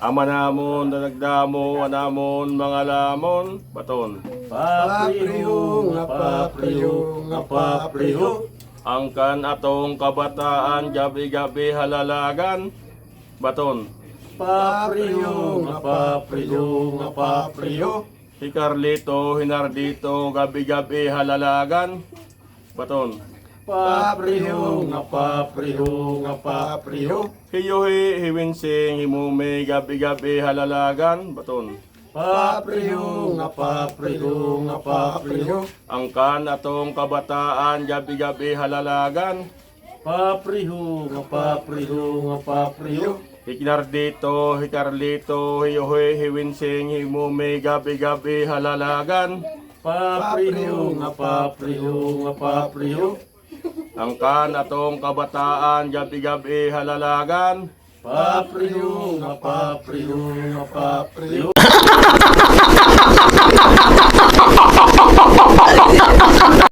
Ama namon, danagdamo, anamon, mga lamon, baton. Papriho, nga papriho, nga papriho. Angkan atong kabataan, gabi-gabi halalagan, baton. Papriho, nga papriho, nga papriho. Si Carlito, Hinardito, gabi-gabi halalagan, baton. Papriho, nga papriho, nga papriho. Hiyuhi, hiwinsing, himume, gabi-gabi halalagan, baton. Papriho, nga papriho, nga papriho. Angkan atong kabataan, gabi-gabi halalagan, Papriho, nga papriho, nga papriho. Hikinardito, Hikarlito, Hiyuhi, hiwinsing, himume, gabi-gabi halalagan, Papriho, nga papriho, nga papriho. Angkan atong kabataan, gabi-gabi halalagan, papriho, nga papriho.